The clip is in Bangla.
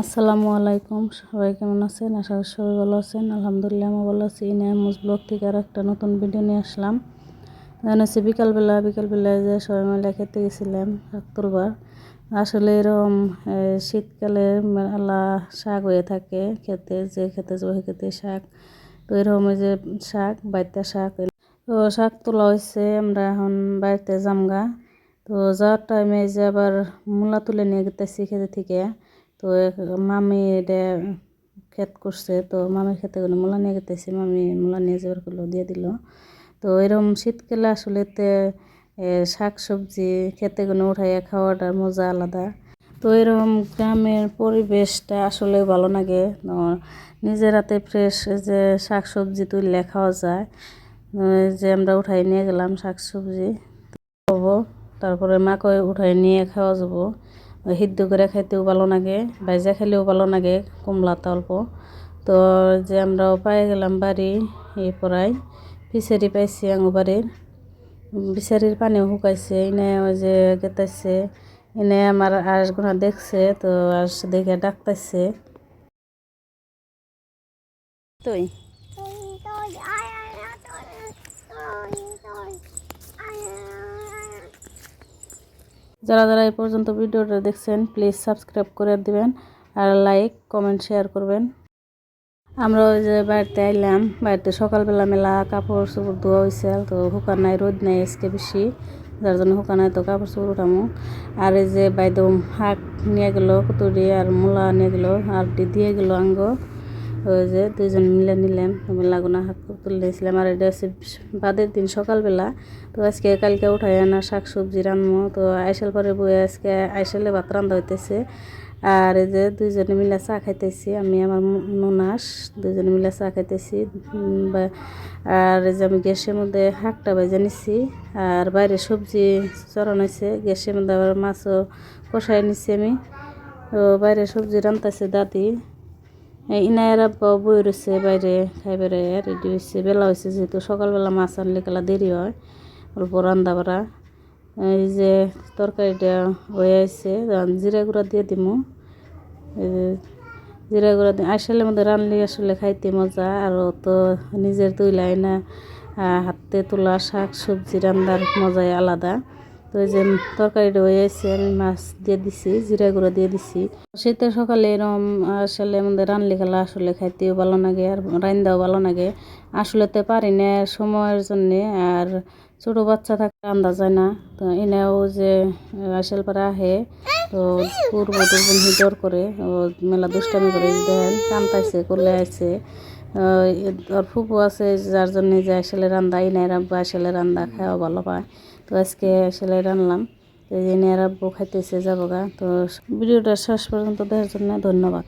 আসসালামু আলাইকুম। সবাই কেমন আছেন? আশা করি সবাই ভালো আছেন। আলহামদুলিল্লাহ আমি ভালো আছি। ইনামুজ ব্লগ থেকে আর একটা নতুন ভিডিও নিয়ে আসলাম। জানা হচ্ছে বিকালবেলা বিকালবেলায় যে সবাই মিলে খেতে গেছিলাম শাক তুলবার আসলে এরকম শীতকালে মেলা শাক হয়ে থাকে খেতে, যে খেতে সেই খেতে শাক। তো এরকম যে শাক, বাইতা শাক। তো শাক তোলা হয়েছে, আমরা এখন বাড়িতে জামগা তো যাওয়ার টাইমে যে আবার মূলা তুলে নিয়ে গেতেছি খেতে থেকে। তো, মামি এটা ক্ষেত করছে। তো মামির খেতে গেলে মূলা নিয়ে গেতেছি। মামি মূলা নিয়ে যাবার করল দিয়ে দিল। তো এরকম শীতকালে আসলেতে শাক সবজি খেতে গেলে উঠাইয়া খাওয়াটার মজা আলাদা। তো এরকম গ্রামের পরিবেশটা আসলে ভালো লাগে। নিজের হাতে ফ্রেশ যে শাক সবজি তুললে খাওয়া যায়। যে আমরা উঠাই নিয়ে গেলাম শাক সবজি খাব তারপরে মাকে উঠাই নিয়ে খাওয়া যাব। সিদ্ধ করে খাইতেও ভালো লাগে ভাজা খেলেও ভালো লাগে কমলাতে অল্প। তো যে আমরাও পাই গেলাম বাড়ি, এই পড়াই ফিসারি পাইছি আঙু বাড়ির বিচারির পানিও শুকাইছে, এনে যে গেতাইছে, এনে আমার আস গুণা দেখছে, তো আস দেখে ডাকতাইছে। তুই? যারা যারা এই পর্যন্ত ভিডিওটা দেখছেন প্লিজ সাবস্ক্রাইব করে দিবেন আর লাইক কমেন্ট শেয়ার করবেন। আমরা ওই যে বাড়িতে আইলাম, বাড়িতে সকালবেলা মেলা কাপড় চোপড় ধোয়া হয়েছে তো শুকান নাই, রোদ নাই আজকে বেশি, যার জন্য শুকান নাই, তো কাপড় চোপড় উঠামো। আর এই যে বাইদেউ শাক নিয়ে গেলো, কুতুরি আর মূলা নিয়ে গেলো আর দিয়ে গেল আঙ্গ। ওই যে দুইজন মিলে নিলাম মেলাগুনা শাক তুলে নিয়েছিলাম আর এটা হচ্ছে বাদের দিন সকালবেলা, তো আজকে কালকে উঠাই আনা শাক সবজি রান্নবো, তো আইসাল পরে বই আজকে আইসালে ভাত রান্ধা হইতেছে। আর এই যে দুইজনে মিলে চা খাইতেছি, আমি, আমার ননাস দুইজনে মিলে চা খাইতেছি। আর এই যে আমি গ্যাসের মধ্যে শাকটা ভেজে নিছি, আর বাইরে সবজি চড়ানো হয়েছে গ্যাসের মধ্যে আবার মাছও কষাই নিছি আমি। তো বাইরে সবজি রান্তাছে দাদি। ইনায়ের বই রয়েছে বাইরে, খাইবারে রেডি হয়েছে বেলা হয়েছে যেহেতু সকালবেলা মাছ আনলে গেলা দেরি হয়, অল্প রান্দা বাড়া। এই যে তরকারিটা হয়ে আছে জিরা গুঁড়া দিয়ে দিমু। জিরা গুঁড়া দিয়ে আসলে মধ্যে রানলে আসলে খাইতে মজা, আর তো নিজের তুইলাই না হাতে তোলা শাক সবজি রান্নার মজাই আলাদা। তো যে তরকারিটা হয়ে আছে আমি মাছ দিয়ে দিছি, জিরা গুঁড়া দিয়ে দিছি। শীতের সকালে এরম, আসলে আমাদের রানলে খেলা আসলে খাইতেও ভালো লাগে আর রান্দাও ভালো লাগে। আসলে তো পারি না সময়ের জন্যে, আর ছোটো বাচ্চা থাকে রান্দা যায় না। তো এনেও যে আসল পারা আহে, তো পূর্ব দুর্বল হিদর করে, ও মেলা দুষ্টামি করে দেন কান্তাইছে করলে আছে আর ফুপু আছে, যার জন্য যে আসলে রান্দা ইনাই রাব্বু আসলে রান্দা খাওয়া ভালো পায়। তো আজকে সেলাই রানলাম। তো এই যে আর আব্বু খাইতেছে, যাব গা। তো ভিডিওটা শেষ পর্যন্ত দেওয়ার জন্য ধন্যবাদ।